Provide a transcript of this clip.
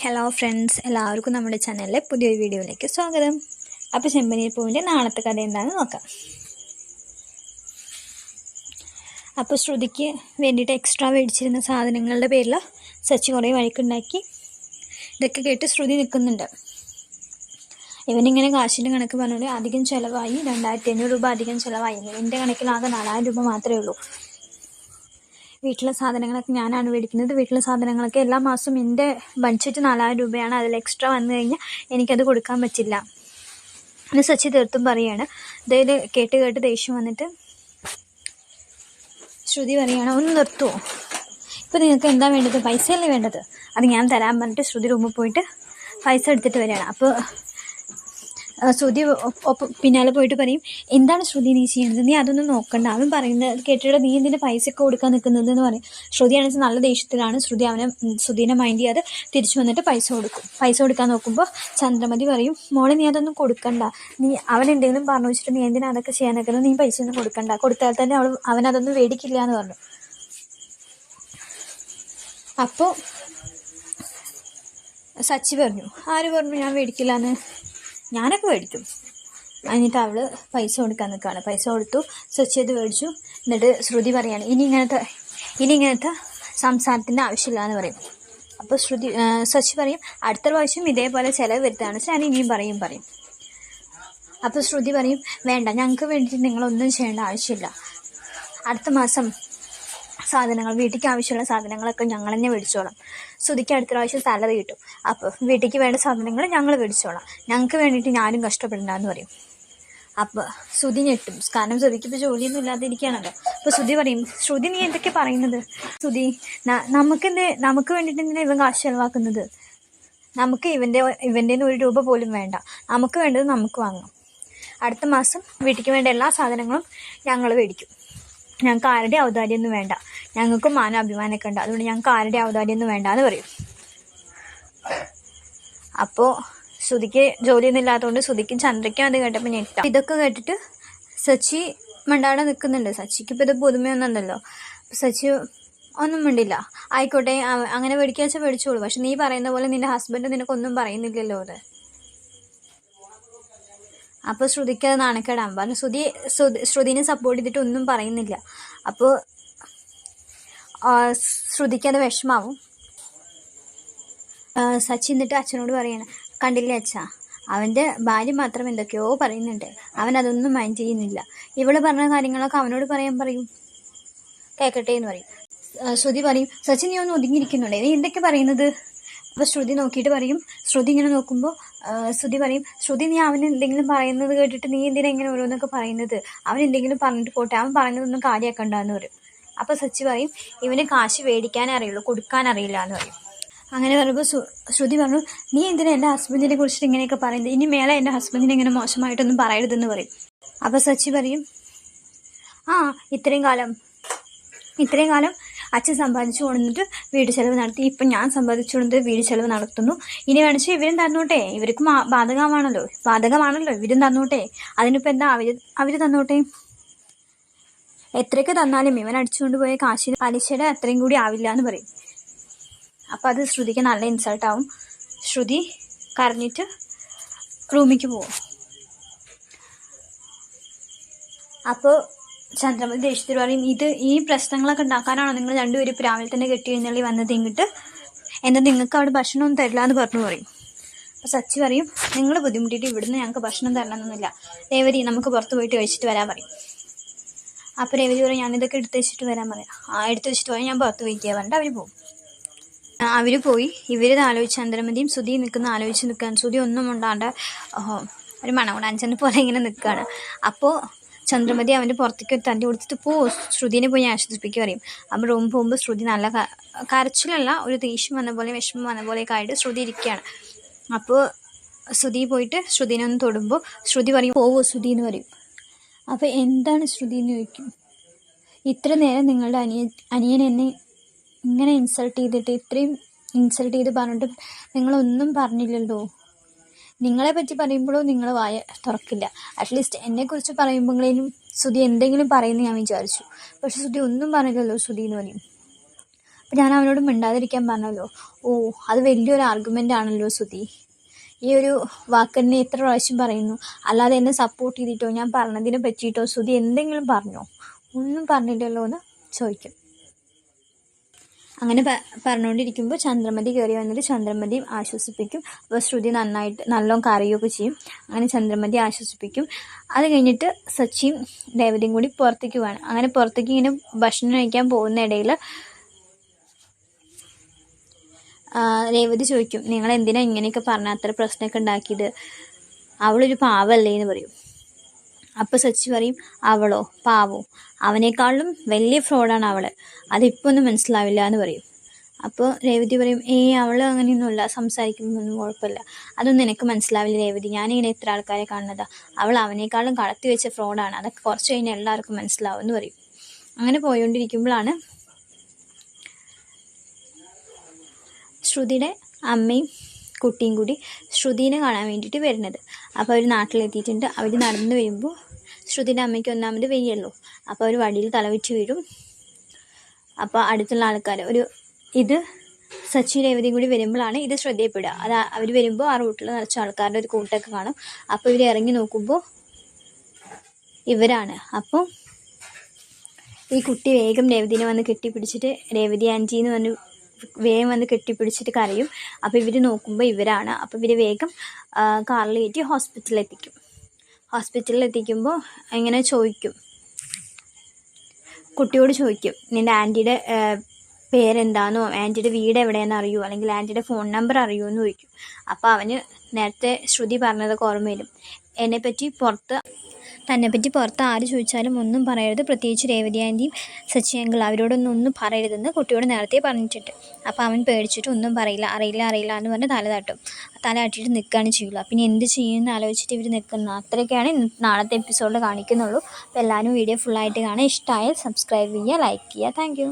Hello friends എല്ലാവർക്കും നമ്മുടെ ചാനലിലെ പുതിയൊരു വീഡിയോയിലേക്ക് സ്വാഗതം. അപ്പോൾ ചെമ്പനീർ പൂവിന്റെ നാളത്തെ കഥ എന്താണെന്ന് നോക്കാം. അപ്പോൾ ശ്രുതിക്ക് വേണ്ടിയിട്ട് എക്സ്ട്രാ മേടിച്ചിരുന്ന സാധനങ്ങളുടെ പേരിൽ സച്ചി കുറേ വഴക്കുണ്ടാക്കി. ഇതൊക്കെ കേട്ട് ശ്രുതി നിൽക്കുന്നുണ്ട് ഇവനിങ്ങനെ കാശിന്റെ കണക്ക് പറഞ്ഞുകൊണ്ട് അധികം ചിലവായി രണ്ടായിരത്തി അഞ്ഞൂറ് രൂപ അധികം ചിലവായി. എന്റെ കണക്കിൽ ആകെ നാലായിരം രൂപ മാത്രമേ ഉള്ളൂ. വീട്ടിലെ സാധനങ്ങളൊക്കെ ഞാനാണ് മേടിക്കുന്നത്. വീട്ടിലെ സാധനങ്ങളൊക്കെ എല്ലാ മാസവും എന്റെ ബഡ്ജറ്റ് നാലായിരം രൂപയാണ്. അതിൽ എക്സ്ട്രാ വന്നു കഴിഞ്ഞാൽ എനിക്കത് കൊടുക്കാൻ പറ്റില്ല. പിന്നെ സച്ചി തീർത്തും പറയാണ്. അതായത് കേട്ട് കേട്ട് ദേഷ്യം വന്നിട്ട് ശ്രുതി പറയാണ് ഒന്ന് നിർത്തുമോ ഇപ്പോൾ നിങ്ങൾക്ക് എന്താ വേണ്ടത്? പൈസ അല്ലേ വേണ്ടത്? അത് ഞാൻ തരാൻ പറഞ്ഞിട്ട് ശ്രുതി റൂമിൽ പോയിട്ട് പൈസ എടുത്തിട്ട് വരികയാണ്. അപ്പോൾ ശ്രുതി പിന്നാലെ പോയിട്ട് പറയും എന്താണ് ശ്രുതി നീ ചെയ്യുന്നത്? നീ അതൊന്നും നോക്കണ്ട. അവൻ പറയുന്നത് കേട്ടിട്ട് നീ എന്തിന്റെ പൈസ ഒക്കെ കൊടുക്കാൻ നിൽക്കുന്നത് എന്ന് പറയും. ശ്രുതിയാണെങ്കിൽ നല്ല ദേഷ്യത്തിലാണ്. ശ്രുതി അവനെ ശ്രുതിനെ മൈൻഡ് ചെയ്യാതെ തിരിച്ചു വന്നിട്ട് പൈസ കൊടുക്കും. പൈസ കൊടുക്കാൻ നോക്കുമ്പോൾ ചന്ദ്രമതി പറയും മോളെ നീ അതൊന്നും കൊടുക്കണ്ട. നീ അവൻ എന്തെങ്കിലും പറഞ്ഞു വെച്ചിട്ട് നീ എന്തിനാ അതൊക്കെ ചെയ്യാൻ നിൽക്കുന്നത്? നീ പൈസ ഒന്നും കൊടുക്കണ്ട. കൊടുത്താൽ തന്നെ അവൾ അവൻ അതൊന്നും മേടിക്കില്ല എന്ന് പറഞ്ഞു. അപ്പോൾ സച്ചി പറഞ്ഞു ആര് പറഞ്ഞു ഞാൻ മേടിക്കില്ല എന്ന് ഞാനൊക്കെ മേടിക്കും. എന്നിട്ട് അവൾ പൈസ കൊടുക്കാൻ നിൽക്കുകയാണ് പൈസ കൊടുത്തു സച്ചി ചെയ്ത് മേടിച്ചു. എന്നിട്ട് ശ്രുതി പറയാണ് ഇനി ഇങ്ങനത്തെ ഇനി ഇങ്ങനത്തെ സംസാരത്തിന്റെ ആവശ്യമില്ല എന്ന് പറയും. അപ്പോൾ ശ്രുതി സച്ചി പറയും അടുത്ത പ്രാവശ്യം ഇതേപോലെ ചിലവ് വരുത്താണ് ഞാൻ ഇനിയും പറയും പറയും. അപ്പോൾ ശ്രുതി പറയും വേണ്ട ഞങ്ങൾക്ക് വേണ്ടിയിട്ട് നിങ്ങളൊന്നും ചെയ്യേണ്ട ആവശ്യമില്ല. അടുത്ത മാസം സാധനങ്ങൾ വീട്ടിലേക്ക് ആവശ്യമുള്ള സാധനങ്ങളൊക്കെ ഞങ്ങൾ തന്നെ മേടിച്ചോളാം. സുധിക്ക് അടുത്ത പ്രാവശ്യം സാലറി കിട്ടും. അപ്പോൾ വീട്ടിലേക്ക് വേണ്ട സാധനങ്ങൾ ഞങ്ങൾ മേടിച്ചോളാം. ഞങ്ങൾക്ക് വേണ്ടിയിട്ട് ഞാനും കഷ്ടപ്പെടണ്ടെന്ന് പറയും. അപ്പോൾ ശ്രുതി ഞെട്ടും. കാരണം ശ്രുതിക്ക് ഇപ്പോൾ ജോലിയൊന്നും ഇല്ലാതിരിക്കുകയാണല്ലോ. അപ്പോൾ ശ്രുതി പറയും ശ്രുതി നീ എന്തൊക്കെ പറയുന്നത്? ശ്രുതി നമുക്ക് നമുക്കെന്ത് നമുക്ക് വേണ്ടിയിട്ട് എന്തിനാ ഇവൻ കാശ് ചെലവാക്കുന്നത്? നമുക്ക് ഇവന്റെ ഇവന്റെ ഒരു രൂപ പോലും വേണ്ട. നമുക്ക് വേണ്ടത് നമുക്ക് വാങ്ങാം. അടുത്ത മാസം വീട്ടിലേക്ക് വേണ്ട എല്ലാ സാധനങ്ങളും ഞങ്ങൾ മേടിക്കും. ഞങ്ങൾക്ക് ആരുടെ ഔദാര്യമൊന്നും വേണ്ട. ഞങ്ങൾക്ക് മാന അഭിമാനമൊക്കെ ഉണ്ട്. അതുകൊണ്ട് ഞങ്ങൾക്ക് ആരുടെ ഔദാര്യമൊന്നും വേണ്ട എന്ന് പറയും. അപ്പോൾ ശ്രുതിക്ക് ജോലിയൊന്നും ഇല്ലാത്തതുകൊണ്ട് ശ്രുതിക്കും ചന്ദ്രയ്ക്കും അത് കേട്ടപ്പോൾ ഞെട്ടാം ഇതൊക്കെ കേട്ടിട്ട് സച്ചി മണ്ടാടെ നിൽക്കുന്നുണ്ട് സച്ചിക്ക് ഇപ്പോൾ ഇത് പുതുമയൊന്നുണ്ടല്ലോ സച്ചി ഒന്നും മിണ്ടില്ല. ആയിക്കോട്ടെ അങ്ങനെ മേടിക്കുക വെച്ചാൽ മേടിച്ചോളൂ. പക്ഷെ നീ പറയുന്ന പോലെ നിന്റെ ഹസ്ബൻഡ് നിനക്കൊന്നും പറയുന്നില്ലല്ലോ അത്. അപ്പോൾ ശ്രുതിക്ക് അത് നാണക്കേടാകും പറഞ്ഞു ശ്രുതി ശ്രുതി- ശ്രുതിനെ സപ്പോർട്ട് ചെയ്തിട്ട് ഒന്നും പറയുന്നില്ല. അപ്പോൾ ശ്രുതിക്ക് അത് വിഷമാവും. സച്ചിൻ സച്ചി എന്നിട്ട് അച്ഛനോട് പറയണം കണ്ടില്ലേ അച്ഛ അവന്റെ ഭാര്യ മാത്രം എന്തൊക്കെയോ പറയുന്നുണ്ട്. അവൻ അതൊന്നും മൈൻഡ് ചെയ്യുന്നില്ല. ഇവൾ പറഞ്ഞ കാര്യങ്ങളൊക്കെ അവനോട് പറയാൻ പറയും. കേൾക്കട്ടെ എന്ന് പറയും. ശ്രുതി പറയും സച്ചിൻ നീ ഒന്ന് ഒതുങ്ങിയിരിക്കുന്നുണ്ട്. നീ എന്തൊക്കെ പറയുന്നത്? അപ്പോൾ ശ്രുതി നോക്കിയിട്ട് പറയും ശ്രുതി ഇങ്ങനെ നോക്കുമ്പോൾ ശ്രുതി പറയും ശ്രുതി നീ അവൻ എന്തെങ്കിലും പറയുന്നത് കേട്ടിട്ട് നീ എന്തിനാ ഇങ്ങനെ ഓരോന്നൊക്കെ പറയുന്നത്? അവൻ എന്തെങ്കിലും പറഞ്ഞിട്ട് പോട്ടെ അവൻ പറയുന്നതൊന്നും കാര്യമാക്കണ്ടെന്ന് പറയും. അപ്പോൾ സച്ചി പറയും ഇവന് കാശ് മേടിക്കാനേ അറിയുള്ളൂ കൊടുക്കാൻ അറിയില്ല എന്ന് പറയും. അങ്ങനെ പറയുമ്പോൾ ശ്രു- ശ്രുതി പറഞ്ഞു നീ എന്തിനാ എന്റെ ഹസ്ബൻഡിനെ കുറിച്ചിട്ട് ഇങ്ങനെയൊക്കെ പറയുന്നത്? ഇനി മേലെ എന്റെ ഹസ്ബൻഡിനെ ഇങ്ങനെ മോശമായിട്ടൊന്നും പറയരുതെന്ന് പറയും. അപ്പോൾ സച്ചി പറയും ആ ഇത്രയും കാലം ഇത്രയും കാലം അച്ഛൻ സമ്പാദിച്ചു കൊണ്ടിട്ട് വീട് ചെലവ് നടത്തി. ഇപ്പം ഞാൻ സമ്പാദിച്ചു കൊണ്ട് വീട് ചെലവ് നടത്തുന്നു. ഇനി വേണിച്ച് ഇവരും തന്നോട്ടെ. ഇവർക്ക് ബാധകമാണല്ലോ. ബാധകമാണല്ലോ. ഇവരും തന്നോട്ടെ. അതിനിപ്പോൾ എന്താ അവർ അവർ തന്നോട്ടെ? എത്രയൊക്കെ തന്നാലും ഇവൻ അടിച്ചുകൊണ്ട് പോയ കാശിന് പലിശയുടെ അത്രയും കൂടി ആവില്ല എന്ന് പറയും. അപ്പം അത് ശ്രുതിക്ക് നല്ല ഇൻസൾട്ട് ആവും. ശ്രുതി കരഞ്ഞിട്ട് റൂമിലേക്ക് പോവും. അപ്പോൾ ചന്ദ്രമതി ദേഷ്യത്തിൽ പറയും ഇത് ഈ പ്രശ്നങ്ങളൊക്കെ ഉണ്ടാക്കാനാണോ നിങ്ങൾ രണ്ടുപേരും രാവിലെ തന്നെ കെട്ടി എഴുന്നള്ളി വന്നത് ഇങ്ങോട്ട്? എന്നാൽ നിങ്ങൾക്ക് അവിടെ ഭക്ഷണമൊന്നും തരില്ല എന്ന് പറഞ്ഞു പറയും. അപ്പോൾ സച്ചി പറയും നിങ്ങൾ ബുദ്ധിമുട്ടിയിട്ട് ഇവിടുന്ന് ഞങ്ങൾക്ക് ഭക്ഷണം തരണമെന്നൊന്നുമില്ല. രേവതി നമുക്ക് പുറത്ത് പോയിട്ട് കഴിച്ചിട്ട് വരാൻ പറയും. അപ്പോൾ രേവതി പറയും ഞാനിതൊക്കെ എടുത്ത് വെച്ചിട്ട് വരാൻ പറയാം. ആ എടുത്ത് വെച്ചിട്ട് പോയാൽ ഞാൻ പുറത്ത് വെയിറ്റ് ചെയ്യാൻ അവർ പോകും അവർ പോയി. ഇവരിത് ആലോചിച്ച് ചന്ദ്രമതിയും സുധി നിൽക്കുന്ന ആലോചിച്ച് നിൽക്കാൻ സുധി ഒന്നും ഉണ്ടാണ്ട് ഒരു മണകുണാഞ്ചനെ പോലെ ഇങ്ങനെ നിൽക്കുകയാണ്. അപ്പോൾ ചന്ദ്രമതി അവന്റെ പുറത്തേക്ക് ഒരു കൊടുത്തിട്ട് പോ ശ്രുതിനെ പോയി ഞാൻ ആശ്വസിപ്പിക്കുക പറയും. അപ്പം റൂം പോകുമ്പോൾ ശ്രുതി നല്ല കരച്ചിലല്ല ഒരു ദേഷ്യം വന്ന പോലെ വിഷമം വന്ന പോലെയൊക്കെ ആയിട്ട് ശ്രുതി ഇരിക്കുകയാണ്. അപ്പോൾ ശ്രുതി പോയിട്ട് ശ്രുതിനെ ഒന്ന് തൊടുമ്പോൾ ശ്രുതി പറയും പോവോ ശ്രുതി എന്ന് പറയും. അപ്പോൾ എന്താണ് ശ്രുതി എന്ന് ചോദിക്കും. ഇത്ര നേരം നിങ്ങളുടെ അനിയൻ അനിയൻ എന്നെ ഇങ്ങനെ ഇൻസൾട്ട് ചെയ്തിട്ട് ഇത്രയും ഇൻസൾട്ട് ചെയ്ത് പറഞ്ഞിട്ട് നിങ്ങളൊന്നും പറഞ്ഞില്ലല്ലോ. നിങ്ങളെ പറ്റി പറയുമ്പോഴും നിങ്ങൾ വായ തുറക്കില്ല. അറ്റ്ലീസ്റ്റ് എന്നെക്കുറിച്ച് പറയുമ്പോഴേലും ശ്രുതി എന്തെങ്കിലും പറയുമെന്ന് ഞാൻ വിചാരിച്ചു. പക്ഷെ ശ്രുതി ഒന്നും പറഞ്ഞില്ലല്ലോ ശ്രുതി എന്ന് പറയും. അപ്പം ഞാൻ അവനോട് മിണ്ടാതിരിക്കാൻ പറഞ്ഞല്ലോ. ഓ അത് വലിയൊരു ആർഗ്യുമെന്റ് ആണല്ലോ സുധി. ഈ ഒരു വാക്കെന്നെ എത്ര പ്രാവശ്യം പറയുന്നു. അല്ലാതെ എന്നെ സപ്പോർട്ട് ചെയ്തിട്ടോ ഞാൻ പറഞ്ഞതിനെ പറ്റിയിട്ടോ സുധി എന്തെങ്കിലും പറഞ്ഞോ? ഒന്നും പറഞ്ഞില്ലല്ലോ എന്ന് ചോദിക്കും. അങ്ങനെ പറഞ്ഞുകൊണ്ടിരിക്കുമ്പോൾ ചന്ദ്രമതി കയറി വന്നിട്ട് ചന്ദ്രമതിയും ആശ്വസിപ്പിക്കും. അപ്പോൾ ശ്രുതി നന്നായിട്ട് നല്ലോണം കറിയൊക്കെ ചെയ്യും. അങ്ങനെ ചന്ദ്രമതി ആശ്വസിപ്പിക്കും. അത് കഴിഞ്ഞിട്ട് സച്ചിയും രേവതിയും കൂടി പുറത്തേക്ക് പോവാണ്. അങ്ങനെ പുറത്തേക്ക് ഇങ്ങനെ ഭക്ഷണം കഴിക്കാൻ പോകുന്ന ഇടയിൽ രേവതി ചോദിക്കും നിങ്ങൾ എന്തിനാ ഇങ്ങനെയൊക്കെ പറഞ്ഞ? അത്ര പ്രശ്നമൊക്കെ ഉണ്ടാക്കിയത്. അവളൊരു പാവല്ലേ? എന്ന് പറയും. അപ്പോൾ സച്ചി പറയും അവളോ? പാവോ? അവനേക്കാളും വലിയ ഫ്രോഡാണ് അവൾ. അതിപ്പോൾ ഒന്നും മനസ്സിലാവില്ല എന്ന് പറയും. അപ്പോൾ രേവതി പറയും ഏയ് അവൾ അങ്ങനെയൊന്നുമില്ല. സംസാരിക്കുമ്പോഴൊന്നും കുഴപ്പമില്ല. അതൊന്നും എനിക്ക് മനസ്സിലാവില്ല രേവതി. ഞാനിങ്ങനെ എത്ര ആൾക്കാരെ കാണുന്നതാ. അവൾ അവനേക്കാളും കടത്തി വെച്ച ഫ്രോഡാണ്. അതൊക്കെ കുറച്ച് കഴിഞ്ഞാൽ എല്ലാവർക്കും മനസ്സിലാവും എന്ന് പറയും. അങ്ങനെ പോയോണ്ടിരിക്കുമ്പോഴാണ് ശ്രുതിയുടെ അമ്മയും കുട്ടിയും കൂടി ശ്രുതിനെ കാണാൻ വേണ്ടിയിട്ട് വരുന്നത്. അപ്പോൾ അവർ നാട്ടിലെത്തിയിട്ടുണ്ട്. അവർ നടന്നു വരുമ്പോൾ ശ്രുതിന്റെ അമ്മയ്ക്ക് ഒന്നാമത് വെയ്യല്ലോ അപ്പോൾ അവർ വടിയിൽ തലവെച്ച് വീഴും. അപ്പോൾ അടുത്തുള്ള ആൾക്കാർ ഒരു ഇത് സച്ചിൻ രേവതിയും കൂടി വരുമ്പോഴാണ് ഇത് ശ്രദ്ധയപ്പെടുക അത് അവർ വരുമ്പോൾ ആ റൂട്ടിൽ നിറച്ച ആൾക്കാരുടെ ഒരു കൂട്ടൊക്കെ കാണും. അപ്പോൾ ഇവർ ഇറങ്ങി നോക്കുമ്പോൾ ഇവരാണ്. അപ്പോൾ ഈ കുട്ടി വേഗം രേവതിനെ വന്ന് കെട്ടിപ്പിടിച്ചിട്ട് രേവതി ആന്റി എന്ന് വേഗം വന്ന് കെട്ടിപ്പിടിച്ചിട്ട് കരയും. അപ്പോൾ ഇവർ നോക്കുമ്പോൾ ഇവരാണ്. അപ്പോൾ ഇവർ വേഗം കാറിൽ കയറ്റി ഹോസ്പിറ്റലിൽ എത്തിക്കും. ഹോസ്പിറ്റലിൽ എത്തിക്കുമ്പോൾ ഇങ്ങനെ ചോദിക്കും. കുട്ടിയോട് ചോദിക്കും നിന്റെ ആന്റിയുടെ പേരെന്താണെന്നോ ആന്റിയുടെ വീട് എവിടെയെന്ന് അറിയുമോ അല്ലെങ്കിൽ ആന്റിയുടെ ഫോൺ നമ്പർ അറിയുമോ എന്ന് ചോദിക്കും. അപ്പോൾ അവന് നേരത്തെ ശ്രുതി പറഞ്ഞതൊക്കെ ഓർമ്മ വരും എന്നെപ്പറ്റി പുറത്ത് തന്നെപ്പറ്റി പുറത്ത് ആര് ചോദിച്ചാലും ഒന്നും പറയരുത്. പ്രത്യേകിച്ച് രേവതി ആന്റിയും സച്ചിയങ്കിൾ അവരോടൊന്നും ഒന്നും പറയരുതെന്ന് കുട്ടിയോട് നേരത്തെ പറഞ്ഞിട്ടുണ്ട്. അപ്പോൾ അവൻ പേടിച്ചിട്ട് ഒന്നും പറയില്ല. അറിയില്ല അറിയില്ല എന്ന് പറഞ്ഞ് തല തട്ടും. തല തട്ടിയിട്ട് നിൽക്കുകയാണ് ചെയ്യുള്ളൂ. പിന്നെ എന്ത് ചെയ്യുമെന്ന് ആലോചിച്ചിട്ട് ഇവർ നിൽക്കുന്നത് അത്രയൊക്കെയാണ് നാളത്തെ എപ്പിസോഡിൽ കാണിക്കുന്നുള്ളൂ. അപ്പോൾ എല്ലാവരും വീഡിയോ ഫുള്ളായിട്ട് കാണാൻ ഇഷ്ടമായാൽ സബ്സ്ക്രൈബ് ചെയ്യുക ലൈക്ക് ചെയ്യുക. താങ്ക്